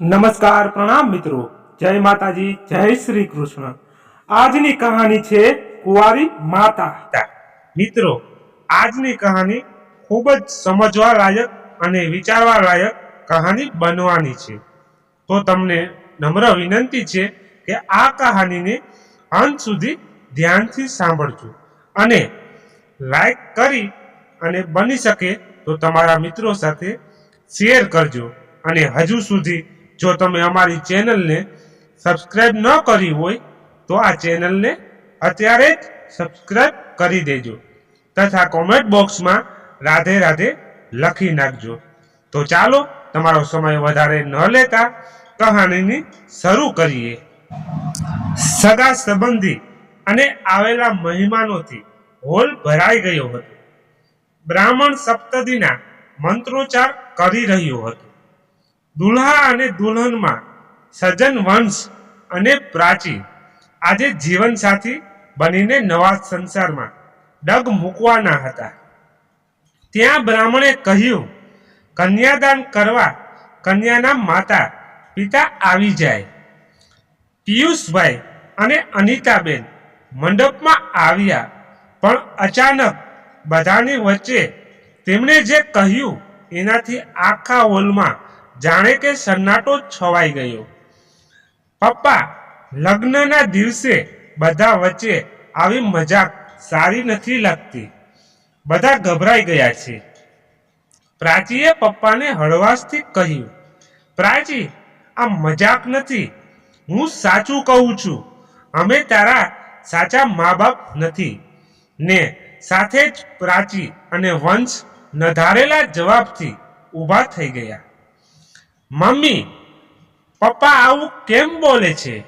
નમસ્કાર પ્રણામ મિત્રો. જય માતાજી, જય શ્રી કૃષ્ણ. આજની કહાની છે કુંવારી માતા. મિત્રો, આજની કહાની ખૂબ જ સમજવા લાયક અને વિચારવા લાયક કહાની બનવાની છે. તો તમને નમ્ર વિનંતી છે કે આ કહાનીને અંત સુધી ધ્યાનથી સાંભળજો અને લાઈક કરી અને બની શકે તો તમારા મિત્રો સાથે શેર કરજો અને હજુ સુધી જો તમે અમારી ચેનલને સબસ્ક્રાઈબ ન કરી હોય, તો આ ચેનલને અત્યારે જ સબસ્ક્રાઈબ કરી દેજો તથા કોમેન્ટ બોક્સમાં રાધે રાધે લખી નાખજો. તો ચાલો, તમારો સમય વધારે ન લેતા કહાનીની શરૂ કરીએ. સગા સંબંધી અને આવેલા મહેમાનોથી હોલ ભરાઈ ગયો હતો. બ્રાહ્મણ સપ્તદીના મંત્રોચ્ચાર કરી રહ્યો હતો. દુલ્હા અને દુલ્હનમાં સજન વંશ અને પ્રાચી આજે જીવનસાથી બનીને નવા સંસારમાં ડગ મૂકવાના હતા. ત્યાં બ્રાહ્મણે કહ્યું, કન્યાદાન કરવા કન્યાના માતા પિતા આવી જાય. પિયુષભાઈ અને અનિતાબેન મંડપમાં આવ્યા, પણ અચાનક બધાની વચ્ચે તેમણે જે કહ્યું, એનાથી આખા હોલમાં જાણે કે સન્નાટો છવાઈ ગયો. પપ્પા, લગ્નના દિવસે બધા વચ્ચે આવી મજાક સારી નથી લાગતી. બધા ગભરાઈ ગયા છે. પ્રાચીએ પપ્પાને હળવાશથી કહ્યું પ્રાચી આ મજાક નથી. હું સાચું કહું છું. અમે તારા સાચા મા બાપ નથી. ને સાથે જ પ્રાચી અને વંશ નધારેલા જવાબથી ઊભા થઈ ગયા. મમ્મી, પપ્પા આવું કેમ બોલે છે?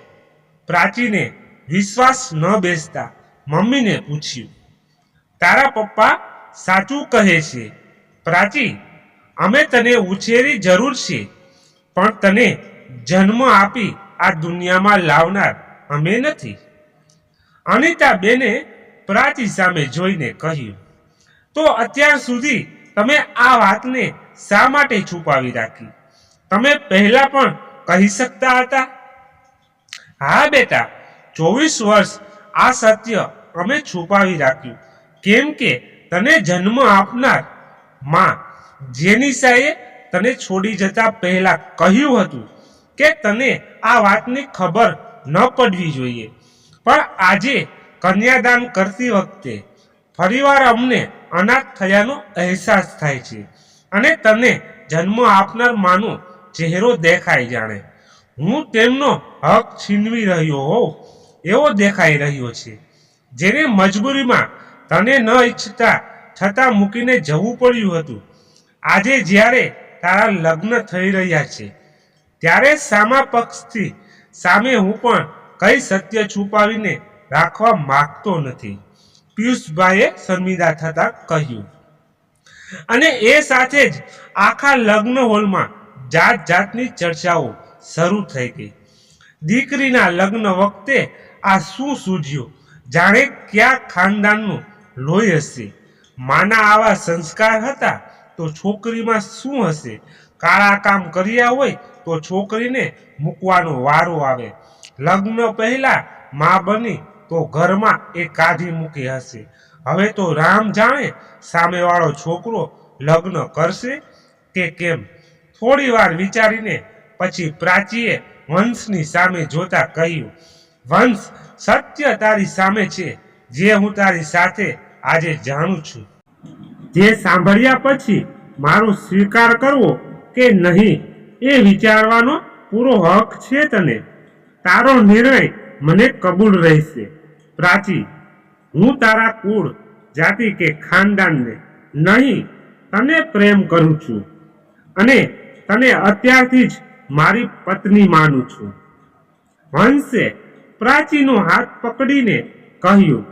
પ્રાચીને વિશ્વાસ ન બેસતા મમ્મીને પૂછ્યું. તારા પપ્પા સાચું કહે છે, પ્રાચી, અમે તને ઉછેરી જરૂર છે, પણ તને જન્મ આપી આ દુનિયામાં લાવનાર અમે નથી. અનિતા બેને પ્રાચી સામે જોઈને કહ્યું, તો અત્યાર સુધી તમે આ વાતને શા માટે છુપાવી રાખી? તમે પહેલા પણ કહી શકતા હતા? હા, બેટા, ચોવીસ વર્ષ આ સત્ય અમે છુપાવી રાખ્યું. કેમ કે તને જન્મ આપનારમાં જેનિસાએ તને છોડી જતા પહેલા કહ્યું હતું કે તને આ વાતની ખબર ન પડવી જોઈએ. પણ આજે કન્યાદાન કરતી વખતે ફરીવાર અમને અનાથ થયાનો અહેસાસ થાય છે અને તને જન્મ આપનાર માનો ચહેરો દેખાય જાણે. હું તેમનો હક છીનવી રહ્યો હોઉં, એવો દેખાઈ રહ્યો છે. જેને મજબૂરીમાં તને ન ઈચ્છતા છતાં મૂકીને જવું પડ્યું હતું. આજે જ્યારે તારા લગ્ન થઈ રહ્યા છે, ત્યારે સામા પક્ષથી સામે હું પણ કઈ સત્ય છુપાવીને રાખવા માગતો નથી. પિયુષભાઈએ શર્મિદા થતા કહ્યું. અને એ સાથે જ આખા લગ્ન હોલમાં જાત જાતની ચર્ચાઓ શરૂ થઈ ગઈ. દીકરીના લગ્ન વખતે આ શું સૂઝ્યું? જાણે ક્યાં ખાનદાનનું લોહી હશે? માના આવા સંસ્કાર હતા તો છોકરીમાં શું હશે? કાળા કામ કર્યા હોય તો છોકરીને મૂકવાનો વારો આવે. લગ્ન પહેલા મા બની તો ઘરમાં એ કાઢી મૂકી હશે. હવે તો રામ જાણે સામેવાળો છોકરો લગ્ન કરશે કે કેમ? થોડી વાર વિચારીને પછી પ્રાચીએ વંશની સામે જોતા કહ્યું, વંશ, સત્ય તારી સામે છે, જે હું તારી સાથે આજે જાણું છું. જે સાંભળ્યા પછી મારો સ્વીકાર કરવો કે નહીં, એ વિચારવાનો પૂરો હક છે તને. તારો નિર્ણય મને કબૂલ રહેશે. પ્રાચી, હું તારા કુળ, જાતિ કે ખાનદાનને નહીં, તને પ્રેમ કરું છું. અને તને અત્યારથી જ મારી પત્ની માનું છું. વંશે પ્રાચીનો હાથ પકડીને કહ્યું,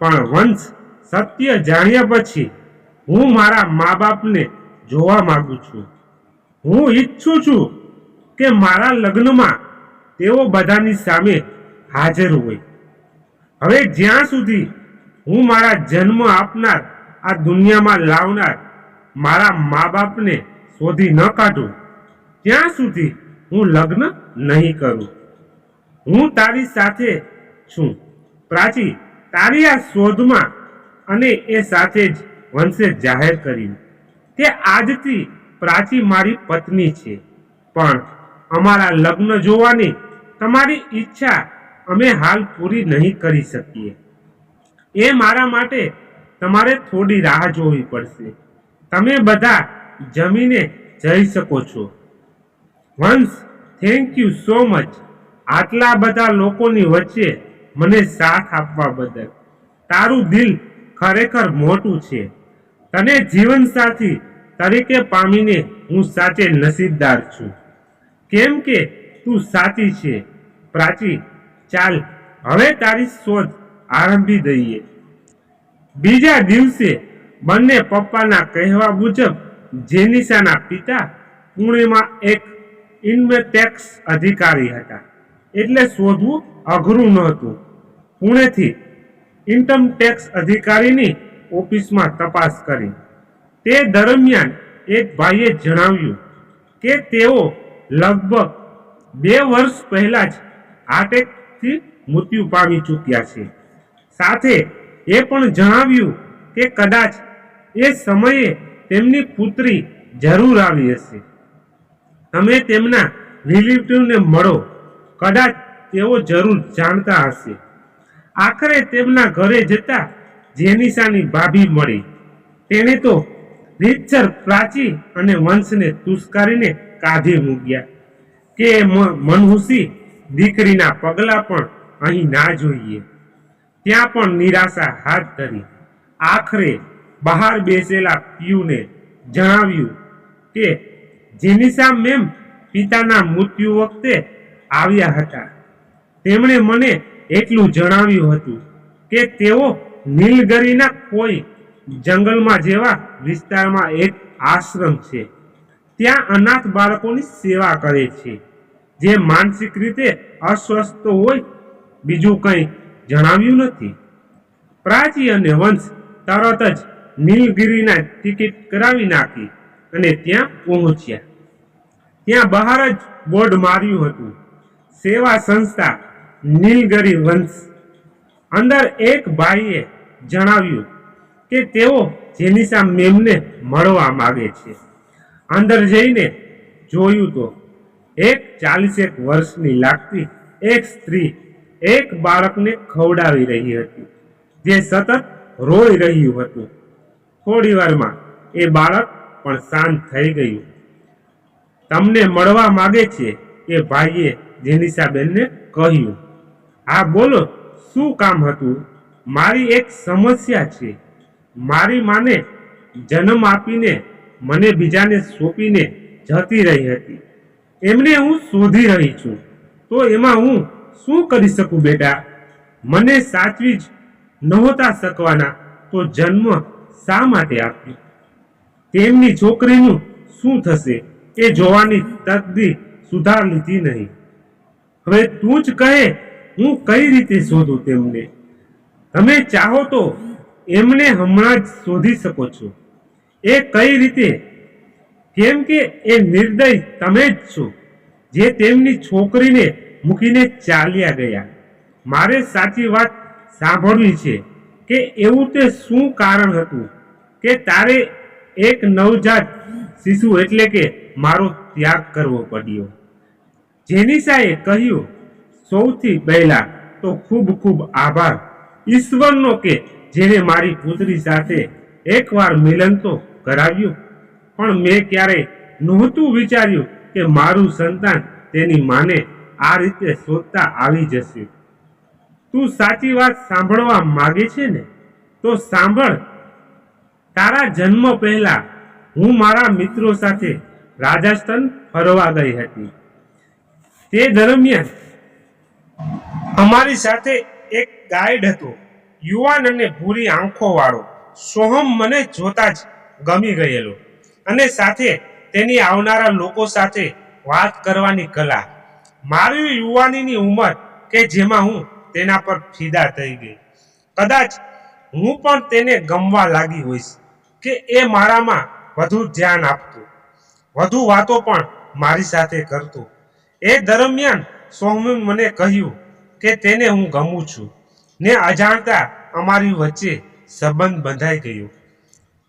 પણ વંશ, સત્ય જાણ્યા પછી હું મારા મા બાપને જોવા માંગુ છું. હું ઈચ્છું છું કે મારા લગ્નમાં તેઓ બધાની સામે હાજર હોય. હવે જ્યાં સુધી હું મારા જન્મ આપનાર આ દુનિયામાં લાવનાર મારા મા બાપને શોધી ન કાઢું. ત્યાં સુધી હું લગ્ન નહીં કરું. હું તારી સાથે છું. પ્રાચી તારી આ શોધમાં અને એ સાથે જ વંશે જાહેર કર્યું. તે આજથી પ્રાચી મારી પત્ની છે. પણ અમારા લગ્ન જોવાની તમારી ઈચ્છા અમે હાલ પૂરી નહીં કરી શકીએ. એ મારા માટે તમારે થોડી રાહ જોવી પડશે. તમે બધા જમીને જઈ શકો છો. વંશ થેન્ક યુ સો મચ આટલા બધા લોકોની વચ્ચે મને સાથ આપવા બદલ. તારું દિલ ખરેખર મોટું છે. તને જીવનસાથી તરીકે પામીને હું સાચે નસીબદાર છું. કેમ કે તું સાચી છે. પ્રાચી, ચાલ, હવે તારી શોધ આરંભી દઈએ. બીજા દિવસે બંને પપ્પાના કહેવા મુજબ જેનિસાના પિતા પુણેમાં એક ઇન્વેટેક્સ અધિકારી હતા. એટલે શોધવું અઘરું નહોતું પુણેથી ઇન્કમ ટેક્સ અધિકારીની ઓફિસમાં તપાસ કરી. તે દરમિયાન એક ભાઈએ જણાવ્યું કે તેઓ લગભગ બે વર્ષ પહેલા જ હાર્ટેકથી મૃત્યુ પામી ચૂક્યા છે. સાથે એ પણ જણાવ્યું કે કદાચ એ સમયે તેમની પુત્રી જરૂર આવી હશે. તમે તેમના રિલેટિવને મળો. કદાચ તેઓ જરૂર જાણતા હશે. આખરે તેમના ઘરે જતા જેનિસાની ભાભી મળી. તેણે તો રીતસર પ્રાચી અને વંશને તુસ્કારીને કાઢી મૂક્યા. કે મનહુસી દીકરીના પગલા પણ અહીં ના જોઈએ. ત્યાં પણ નિરાશા હાથ ધરી. આખરે બહાર બેસેલા પીયુને જણાવ્યું કે જેનિસા મેમ પિતાના મૃત્યુ વખતે આવ્યા હતા, તેમણે મને એટલું જણાવ્યું હતું કે તેઓ નીલગરીના કોઈ જંગલમાં જેવા વિસ્તારમાં એક આશ્રમ છે. ત્યાં અનાથ બાળકોની સેવા કરે છે. જે માનસિક રીતે અસ્વસ્થ હોય, બીજું કંઈ જણાવ્યું નથી. પ્રાચી અને વંશ તરત જ નીલગિરીના ટિકિટ કરાવી નાખી અને ત્યાં પહોંચ્યા. ત્યાં બહાર જ બોર્ડ માર્યું હતું. સેવા સંસ્થા નીલગરી વંશ. અંદર એક ભાઈએ જણાવ્યું કે તેઓ જેનિસા મેમને મળવા માગે છે. અંદર જઈને જોયું તો એક ચાલીસેક વર્ષની લાગતી એક સ્ત્રી એક બાળકને ખવડાવી રહી હતી, જે સતત રોઈ રહ્યું હતું. થોડી વારમાં એ બાળક પણ શાંત થઈ ગયું. તમને મળવા માગે છે એ ભાઈએ જેનિસાબેનને કહ્યું, હા, બોલો, શું કામ હતું? મારી એક સમસ્યા છે. મારી માને જન્મ આપીને મને બીજાને સોંપીને જતી રહી હતી. એમને હું શોધી રહી છું. તો એમાં હું શું કરી શકું, બેટા? મને સાચવી જ નહોતા શકવાના. તો જન્મ શા માટે આપ્યો તેમની છોકરીનું શું થશે? એ જોવાની તકદી સુધાર લીધી નહીં. હવે તું જ કહે, હું કઈ રીતે શોધું તેમને? તમે ચાહો તો એમને હમણાં જ શોધી શકો છો. એ કઈ રીતે? કેમ કે એ નિર્દય તમે જ છો, જે તેમની છોકરીને મૂકીને ચાલ્યા ગયા. મારે સાચી વાત સાંભળવી છે. કે એવું તે શું કારણ હતું કે તારે એક નવજાત શિશુ એટલે કે મારો ત્યાગ કરવો પડ્યો. જેનિસાએ કહ્યું, સૌથી પહેલા તો ખૂબ ખૂબ આભાર ઈશ્વરનો કે જેને મારી પુત્રી સાથે એકવાર મિલન તો કરાવ્યું, પણ મેં ક્યારેય નહોતું વિચાર્યું કે મારું સંતાન તેની માને આ રીતે શોધતા આવી જશે. તું સાચી વાત સાંભળવા માગે છે ને, તો સાંભળ. તારા જન્મ પહેલા હું મારા મિત્રો સાથે રાજસ્થાન ફરવા ગઈ હતી. તે દરમિયાન અમારી સાથે એક ગાઈડ હતો, યુવાન અને ભૂરી આંખો વાળો સોહમ મને જોતા જ ગમી ગયેલો અને સાથે તેની આવનારા લોકો સાથે વાત કરવાની કલા. મારી યુવાનીની ઉંમર કે જેમાં હું તેના પર ફિદા થઈ ગઈ. કદાચ હું પણ તેને ગમવા લાગી હોઈશ કે એ મારામાં વધુ ધ્યાન આપતું. વધુ વાતો પણ મારી સાથે કરતો. એ દરમિયાન સૌમ્ય મને કહ્યું કે તેને હું ગમું છું. ને અજાણતા અમારી વચ્ચે સંબંધ બંધાઈ ગયો.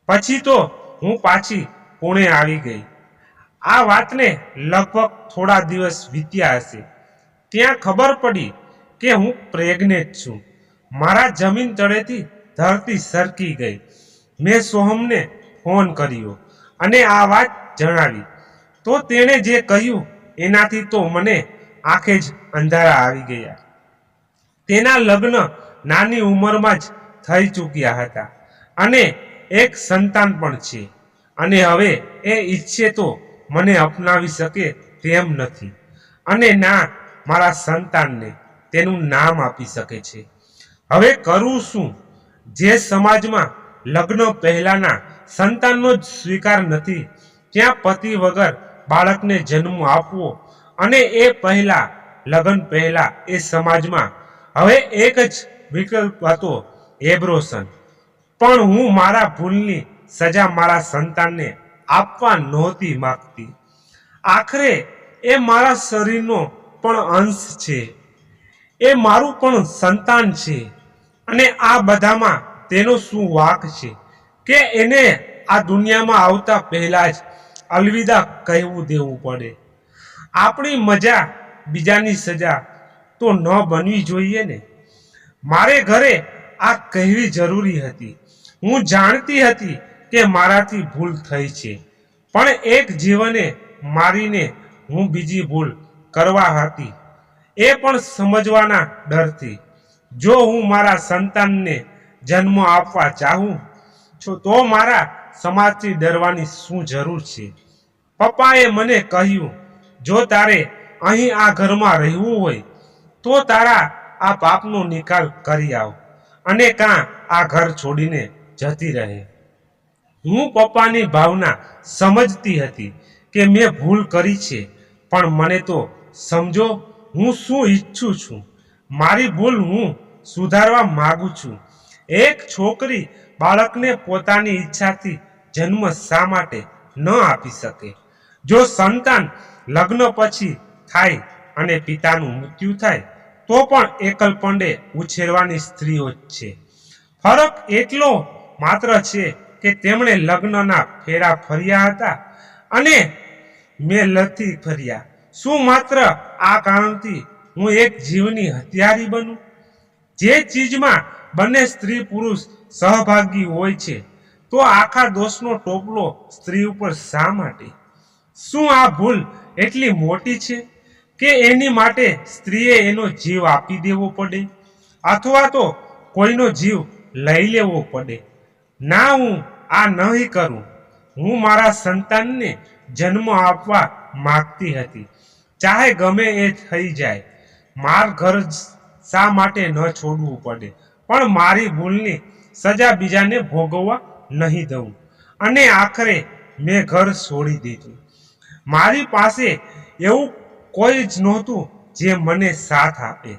પછી તો હું પાછી પુણે આવી ગઈ. આ વાતને લગભગ થોડા દિવસ વીત્યા હશે. ત્યાં ખબર પડી કે હું પ્રેગ્નેન્ટ છું. મારા જમીન તળેથી ધરતી સરકી ગઈ. મેં સોહમને ફોન કર્યો અને આ વાત જણાવી. તો તેણે જે કહ્યું એનાથી તો મને આંખે જ અંધારા આવી ગયા. તેના લગ્ન નાની ઉંમરમાં જ થઈ ચૂક્યા હતા અને એક સંતાન પણ છે. અને હવે એ ઈચ્છે તો મને અપનાવી શકે તેમ નથી. અને ના, મારા સંતાનને તેનું નામ આપી શકે છે. હવે કરું શું? જે સમાજમાં લગ્ન પહેલાના સંતાનનો જ સ્વીકાર નથી, ત્યાં પતિ વગર બાળકને જન્મ આપવો અને એ પહેલા, લગ્ન પહેલા એ સમાજમાં હવે એક જ વિકલ્પ હતો એબ્રોશન. પણ હું મારા ભૂલની સજા મારા સંતાનને આપવા નહોતી માંગતી. આખરે એ મારા શરીરનો પણ અંશ છે. એ મારું પણ સંતાન છે. અને આ બધામાં તેનો શું વાક છે? કે એને આ દુનિયામાં આવતા પહેલા જ અલવિદા કહેવું દેવું પડે. આપણી મજા બીજાની સજા તો ન બનવી જોઈએ ને? મારે ઘરે આ કહેવી જરૂરી હતી. હું જાણતી હતી કે મારાથી ભૂલ થઈ છે. પણ એક જીવને મારીને હું બીજી ભૂલ કરવા હતી. એ પણ સમજવાના ડરથી. જો હું મારા સંતાનને જન્મ આપવા ચાહું છું, તો મારા સમાજથી ડરવાની શું જરૂર છે? પપ્પાએ મને કહ્યું, જો તારે અહીં આ ઘરમાં રહેવું હોય, તો તારા આ પાપનો નિકાલ કરી આવ અને કાં આ ઘર છોડીને જતી રહે. હું પપ્પાની ભાવના સમજતી હતી કે મેં ભૂલ કરી છે, પણ મને તો સમજો હું શું ઈચ્છું છું? મારી ભૂલ હું સુધારવા માંગુ છું. એક છોકરી બાળકને પોતાની ઈચ્છાથી જન્મ શા માટે ન આપી શકે? જો સંતાન લગ્ન પછી થાય અને પિતાનું મૃત્યુ થાય, તો પણ એકલ પંડે ઉછેરવાની સ્ત્રીઓ જ છે. ફરક એટલો માત્ર છે કે તેમણે લગ્નના ફેરા ફર્યા હતા અને મેં લતી ફર્યા. શું માત્ર આ કારણથી હું એક જીવની હત્યારી બનું? જે ચીજમાં બંને સ્ત્રી પુરુષ સહભાગી હોય છે, તો આખા દોષનો ટોપલો સ્ત્રી ઉપર શા માટે? શું આ ભૂલ એટલી મોટી છે કે એની માટે સ્ત્રીએ એનો જીવ આપી દેવો પડે? અથવા તો કોઈનો જીવ લઈ લેવો પડે? ના, હું આ નહીં કરું. હું મારા સંતાનને જન્મ આપવા માગતી હતી. ચાહે ગમે એ થઈ જાય. માર ઘર શા માટે ન છોડવું પડે? પણ મારી ભૂલની સજા બીજાને ભોગવવા નહીં દઉં. અને આખરે મેં ઘર છોડી દીધું. મારી પાસે એવું કોઈ જ નહોતું જે મને સાથ આપે.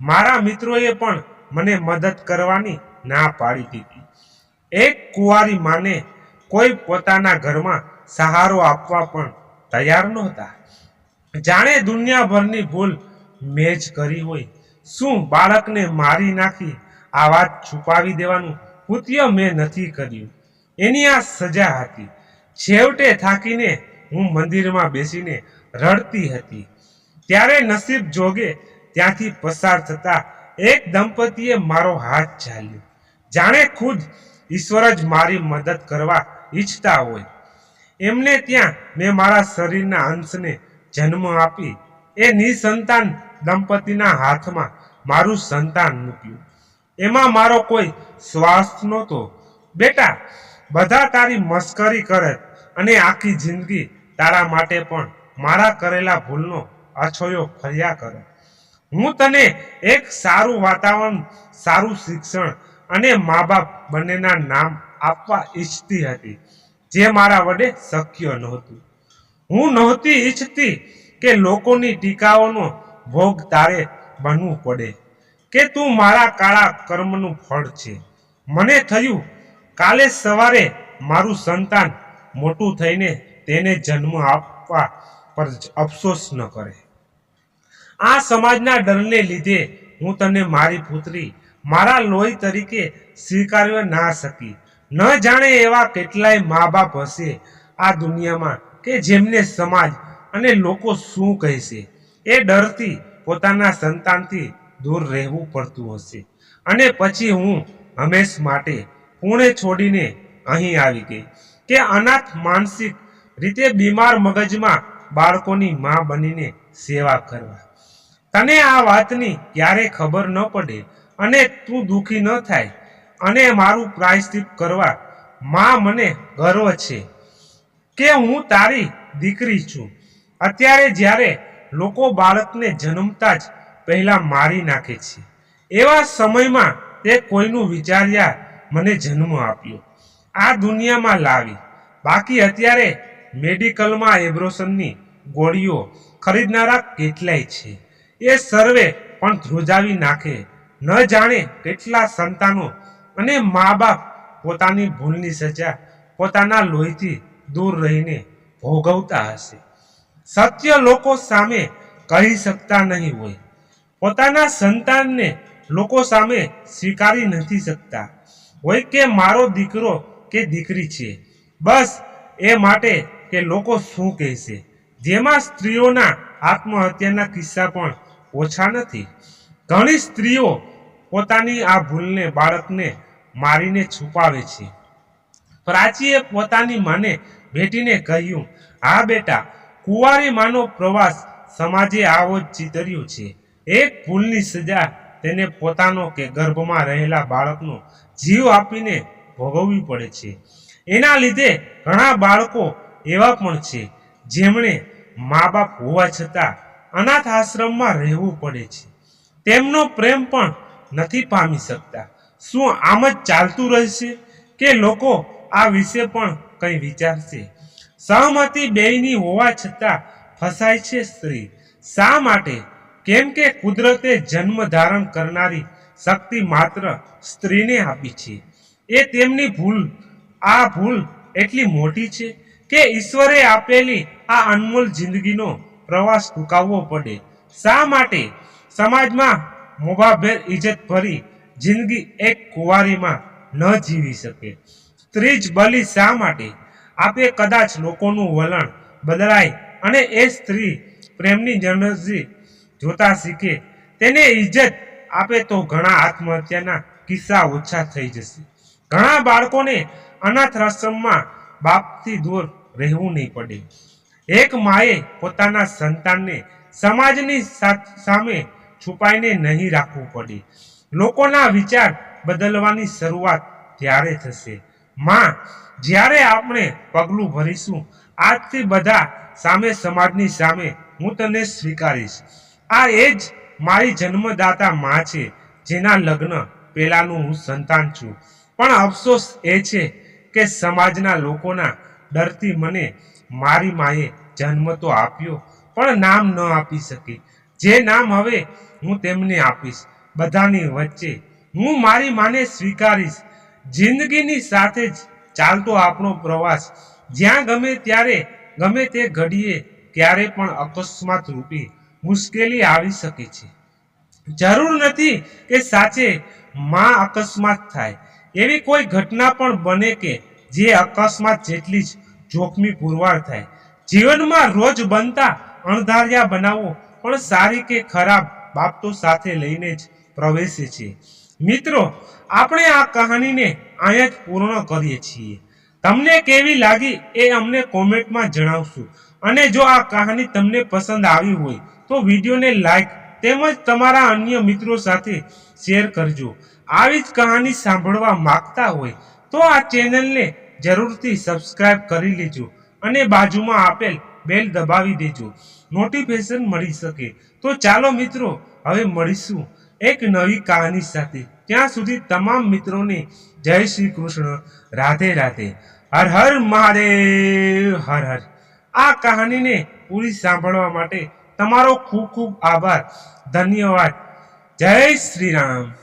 મારા મિત્રોએ પણ મને મદદ કરવાની ના પાડી દીધી. એક કુંવારી માને કોઈ પોતાના ઘરમાં સહારો આપવા પણ તૈયાર નહોતા. જાણે દુનિયાભરની ભૂલ મેં જ કરી હોય. શું બાળકને મારી નાખી આ વાત છુપાવી દેવાનું કૃત્ય મેં નથી કર્યું. એની આ સજા હતી. છેવટે થાકીને હું મંદિરમાં બેસીને રડતી હતી. ત્યારે નસીબ જોગે ત્યાંથી પસાર થતા એક દંપતીએ મારો હાથ ઝાલ્યો. જાણે ખુદ ઈશ્વર જ મારી મદદ કરવા ઈચ્છતા હોય. એમને ત્યાં મેં મારા શરીરના અંશને જન્મ આપી એ નિસંતાન દંપતીના હાથમાં મારું સંતાન મૂક્યું. એમાં મારો કોઈ સ્વાર્થ નહોતો. બેટા, બધા તારી મસ્કરી કરે અને આખી જિંદગી તારા માટે પણ મારા કરેલા ભૂલનો અછોયો ફર્યા કરે. હું તને એક સારું વાતાવરણ, સારું શિક્ષણ અને મા બાપ બંનેના નામ આપવા ઈચ્છતી હતી, જે મારા વડે શક્ય નહોતું. હું નહોતી ઈચ્છતી કે લોકોની ટીકાઓનો ભોગ તારે બનવું પડે, કે તું મારા કાળા કર્મનું ફળ છે. મને થયું, કાલે સવારે મારું સંતાન મોટું થઈને તેને જન્મ આપવા પર અફસોસ ન કરે. આ સમાજના ડરને લીધે હું તને મારી પુત્રી, મારા લોહી તરીકે સ્વીકાર્યો ના શકી. ન જાણે એવા કેટલાય મા બાપ હશે આ દુનિયામાં કે જેમને સમાજ અને લોકો શું કહેશે? એ ડરથી પોતાના સંતાનથી દૂર રહેવું પડતું હશે. અને પછી હું હંમેશ માટે પુણે છોડીને અહીં આવી ગઈ કે અનાથ માનસિક રીતે બીમાર મગજમાં બાળકોની માં બનીને સેવા કરવા. તને આ વાતની ક્યારે ખબર ન પડે અને તું દુઃખી ન થાય અને મારું પ્રાયશ્ચિત કરવા માં મને ગર્વ છે. કે હું તારી દીકરી છું. અત્યારે જ્યારે લોકો બાળકને જન્મતા જ પહેલા મારી નાખે છે. એવા સમયમાં તે કોઈનું વિચાર્યા મને જન્મ આપ્યો. આ દુનિયામાં લાવી. બાકી અત્યારે મેડિકલમાં એબ્રોશનની ગોળીઓ ખરીદનારા કેટલાય છે. એ સર્વે પણ ધ્રુજાવી નાખે. ન જાણે કેટલા સંતાનો અને મા બાપ પોતાની ભૂલની સજા પોતાના લોહીથી દૂર રહીને ભોગવતા હશે. સત્ય લોકો સામે કહી શકતા નહીં હોય. પોતાના સંતાનને લોકો સામે સ્વીકારી નથી શકતા. હોય કે મારો દીકરો કે દીકરી છે. બસ એ માટે કે લોકો શું કહેશે? જેમાં સ્ત્રીઓના આત્મહત્યાના કિસ્સા પણ ઓછા નથી. ઘણી સ્ત્રીઓ પોતાની આ ભૂલને બાળકને મારીને છુપાવે છે. પ્રાચીએ પોતાની માને ભેટીને કહ્યું, હા બેટા, કુંવારી માનો પ્રવાસ સમાજે આવો જ ચિતર્યો છે. એક ભૂલની સજા તેને પોતાનો કે ગર્ભમાં રહેલા બાળકનો જીવ આપીને ભોગવવી પડે છે. એના લીધે ઘણા બાળકો એવા પણ છે, જેમણે મા બાપ હોવા છતાં અનાથ આશ્રમમાં રહેવું પડે છે. તેમનો પ્રેમ પણ નથી પામી શકતા. શું આમ જ ચાલતું રહેશે? કે લોકો આ વિશે પણ કંઈ વિચારશે સહમતી બેયની હોવા છતાં ફસાય છે સ્ત્રી? શા માટે? કેમ કે કુદરતે જન્મ ધારણ કરનારી શક્તિ માત્ર સ્ત્રીને આપી છે. એ તેમની ભૂલ, આ ભૂલ એટલી મોટી છે કે ઈશ્વરે આપેલી આ અનમોલ જિંદગીનો પ્રવાસ ટૂંકાવવો પડે. શા માટે? સમાજમાં મોભાભેર ઇજ્જત ભરી જિંદગી એક કુંવારીમાં ન જીવી શકે. સ્ત્રી જ બલી શા માટે? આપે કદાચ લોકોનું વલણ બદલાય અને એ સ્ત્રી પ્રેમની જનરજી જોતા શીખે. તેને ઇજ્જત આપે તો ઘણા આત્મહત્યાના કિસ્સા ઓછા થઈ જશે. ઘણા બાળકોને અનાથ આશ્રમમાં બાપથી દૂર રહેવું નહીં પડે. એક માએ પોતાના સંતાનને સમાજની સામે છુપાઈને નહીં રાખવું પડે. લોકોના વિચાર બદલવાની શરૂઆત ત્યારે થશે. માં, જ્યારે આપણે પગલું ભરીશું, આજથી બધા સામે સમાજની સામે હું તને સ્વીકારીશ. આ એ જ મારી જન્મદાતા માં છે, જેના લગ્ન પહેલાનું હું સંતાન છું. પણ અફસોસ એ છે કે સમાજના લોકોના ડરથી મને મારી માએ જન્મ તો આપ્યો, પણ નામ ન આપી શકી. જે નામ હવે હું તેમને આપીશ. બધાની વચ્ચે હું મારી માને સ્વીકારીશ. જિંદગીની સાથે જ ચાલતો આપણો પ્રવાસ. જ્યાં ગમે ત્યારે, ગમે તે ઘડીએ, ક્યારે પણ અકસ્માત રૂપી મુશ્કેલી આવી શકે છે. જરૂર નથી કે સાચે માં અકસ્માત થાય. એવી કોઈ ઘટના પણ બને કે જે અકસ્માત જેટલી જ જોખમી પુરવાર થાય. જીવનમાં રોજ બનતા અણધાર્યા બનાવો પણ સારી કે ખરાબ બાબતો સાથે લઈને જ પ્રવેશે છે. મિત્રો, આપણે આ કહાનીને અહીંયા જ પૂર્ણ કરીએ છીએ. તમને કેવી લાગી એ અમને કોમેન્ટમાં જણાવશું. અને જો આ કહાની તમને પસંદ આવી હોય, તો વિડીયોને લાઈક તેમજ તમારા અન્ય મિત્રો સાથે શેર કરજો. આવી જ કહાની સાંભળવા માંગતા હોય, તો આ ચેનલને જરૂરથી સબસ્ક્રાઇબ કરી લેજો અને બાજુમાં આપેલ બેલ દબાવી દેજો. નોટિફિકેશન મળી શકે. તો ચાલો મિત્રો, હવે મળીશું. એક નવી કહાની સાથે. ત્યાં સુધી તમામ મિત્રોને જય શ્રી કૃષ્ણ. રાધે રાધે. હર હર મહાદેવ, હર હર. આ કહાનીને પૂરી સાંભળવા માટે તમારો ખૂબ ખૂબ આભાર. ધન્યવાદ. જય શ્રી રામ.